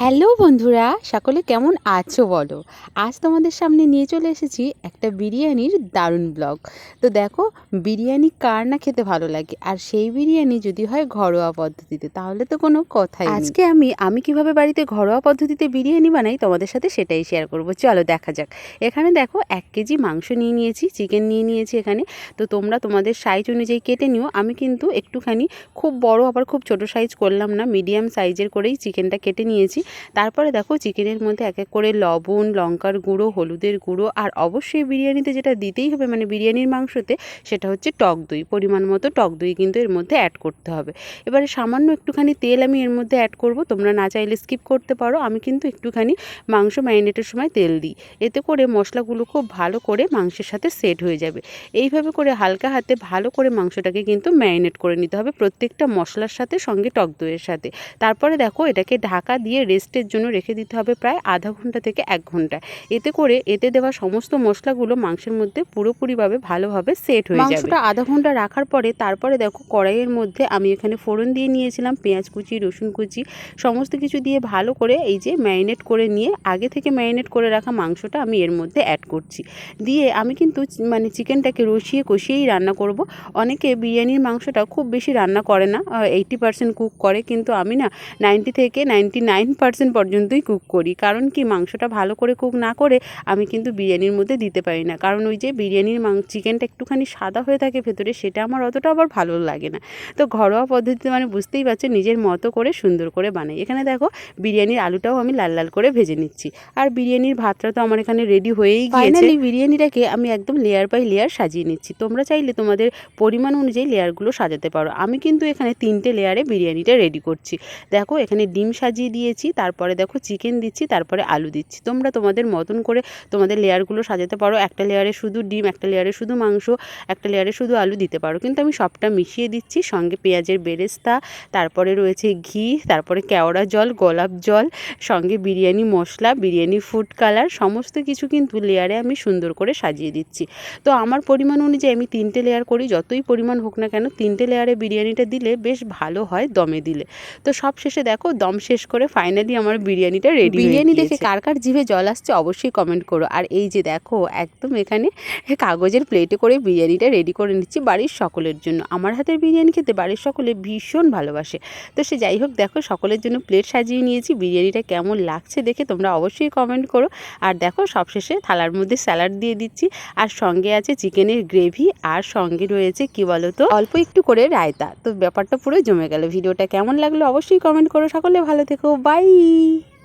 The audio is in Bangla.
হ্যালো বন্ধুরা, সকলে কেমন আছো বলো? আজ তোমাদের সামনে নিয়ে চলে এসেছি একটা বিরিয়ানির দারুণ ব্লগ। তো দেখো, বিরিয়ানি কার না খেতে ভালো লাগে? আর সেই বিরিয়ানি যদি হয় ঘরোয়া পদ্ধতিতে, তাহলে তো কোনো কথাই আজকে আমি আমি কীভাবে বাড়িতে ঘরোয়া পদ্ধতিতে বিরিয়ানি বানাই, তোমাদের সাথে সেটাই শেয়ার করব। চলো দেখা যাক। এখানে দেখো, এক কেজি মাংস নিয়ে নিয়েছি চিকেন নিয়ে নিয়েছি এখানে। তো তোমরা তোমাদের সাইজ অনুযায়ী কেটে নিও। আমি কিন্তু একটুখানি খুব বড়, আবার খুব ছোট সাইজ করলাম না মিডিয়াম সাইজের করেই চিকেনটা কেটে নিয়েছি। তারপরে দেখো চিকেনের মধ্যে এক এক করে লবণ, লঙ্কার গুঁড়ো, হলুদের গুঁড়ো, আর অবশ্যই বিরিয়ানিতে যেটা দিতেই হবে মানে বিরিয়ানির মাংসতে, সেটা হচ্ছে টক দই। পরিমাণ মতো টক দই কিন্তু এর মধ্যে অ্যাড করতে হবে। এবারে সামান্য একটুখানি তেল আমি এর মধ্যে অ্যাড করব। তোমরা না চাইলে স্কিপ করতে পারো। আমি কিন্তু একটুখানি মাংস ম্যারিনেটের সময় তেল দিই। এতে করে মশলাগুলো খুব ভালো করে মাংসের সাথে সেট হয়ে যাবে। এইভাবে করে হালকা হাতে ভালো করে মাংসটাকে কিন্তু ম্যারিনেট করে নিতে হবে প্রত্যেকটা মশলার সাথে, সঙ্গে টক দইয়ের সাথে। তারপরে দেখো এটাকে ঢাকা দিয়ে রেস্টের জন্য রেখে দিতে হবে প্রায় আধা ঘণ্টা থেকে এক ঘণ্টা। এতে করে এতে দেওয়া সমস্ত মশলাগুলো মাংসের মধ্যে পুরোপুরিভাবে ভালোভাবে সেট হয়ে যাবে। মাংসটা আধা ঘণ্টা রাখার পরে তারপরে দেখো কড়াইয়ের মধ্যে আমি এখানে ফোড়ন দিয়ে নিয়েছিলাম, পেঁয়াজ কুচি, রসুন কুচি, সমস্ত কিছু দিয়ে ভালো করে এই যে ম্যারিনেট করে নিয়ে আগে থেকে ম্যারিনেট করে রাখা মাংসটা আমি এর মধ্যে অ্যাড করছি। দিয়ে আমি কিন্তু মানে চিকেনটাকে রসিয়ে কষিয়েই রান্না করব। অনেকে বিরিয়ানির মাংসটা খুব বেশি রান্না করে না এইটি পার্সেন্ট কুক করে। কিন্তু আমি না নাইনটি থেকে নাইনটি নাইন পার্সেন্ট পর্যন্তই কুক করি। কারণ কি, মাংসটা ভালো করে কুক না করে আমি কিন্তু বিরিয়ানির মধ্যে দিতে পারি না। কারণ ওই যে বিরিয়ানির মাং চিকেনটা একটুখানি সাদা হয়ে থাকে ভেতরে, সেটা আমার অতটা আবার ভালো লাগে না। তো ঘরোয়া পদ্ধতিতে মানে বুঝতেই পারছ, নিজের মতো করে সুন্দর করে বানাই। এখানে দেখো, বিরিয়ানির আলুটাও আমি লাল লাল করে ভেজে নিচ্ছি। আর বিরিয়ানির ভাতটা তো আমার এখানে রেডি হয়েই গিয়েছে। বিরিয়ানিটাকে আমি একদম লেয়ার বাই লেয়ার সাজিয়ে নিচ্ছি। তোমরা চাইলে তোমাদের পরিমাণ অনুযায়ী লেয়ারগুলো সাজাতে পারো। আমি কিন্তু এখানে তিনটে লেয়ারে বিরিয়ানিটা রেডি করছি। দেখো, এখানে ডিম সাজিয়ে দিয়েছি তারপরে দেখো চিকেন দিচ্ছি, তারপরে আলু দিচ্ছি। তোমরা তোমাদের মতন করে তোমাদের লেয়ারগুলো সাজাতে পারো। একটা লেয়ারে শুধু ডিম, একটা লেয়ারে শুধু মাংস, একটা লেয়ারে শুধু আলু দিতে পারো। কিন্তু আমি সবটা মিশিয়ে দিচ্ছি। সঙ্গে পেঁয়াজের বেরেস্তা, তারপরে রয়েছে ঘি, তারপরে কেওড়া জল, গোলাপ জল, সঙ্গে বিরিয়ানি মশলা, বিরিয়ানি ফুড কালার সমস্ত কিছু কিন্তু লেয়ারে আমি সুন্দর করে সাজিয়ে দিচ্ছি। তো আমার পরিমাণ অনুযায়ী আমি তিনটে লেয়ার করি। যতই পরিমাণ হোক না কেন, তিনটে লেয়ারে বিরিয়ানিটা দিলে বেশ ভালো হয় দমে দিলে। তো সব শেষে দেখো দম শেষ করে ফাইনালি আমার বিরিয়ানিটা রেডি বিরিয়ানি দেখে কার কার জিভে জল আসছে অবশ্যই কমেন্ট করো। আর এই যে দেখো একদম এখানে কাগজের প্লেটে করে বিরিয়ানিটা রেডি করে নিচ্ছি বাড়ির সকলের জন্য। আমার হাতের বিরিয়ানি খেতে বাড়ির সকলে ভীষণ ভালোবাসে। তো সে যাই হোক দেখো সকলের জন্য প্লেট সাজিয়ে নিয়েছি। বিরিয়ানিটা কেমন লাগছে দেখে তোমরা অবশ্যই কমেন্ট করো। আর দেখো সবশেষে থালার মধ্যে স্যালাড দিয়ে দিচ্ছি। আর সঙ্গে আছে চিকেনের গ্রেভি আর সঙ্গে রয়েছে কি বলো তো অল্প একটু করে রায়তা। তো ব্যাপারটা পুরো জমে গেল। ভিডিওটা কেমন লাগল অবশ্যই কমেন্ট করো। সকলে ভালো থেকো। বাই い。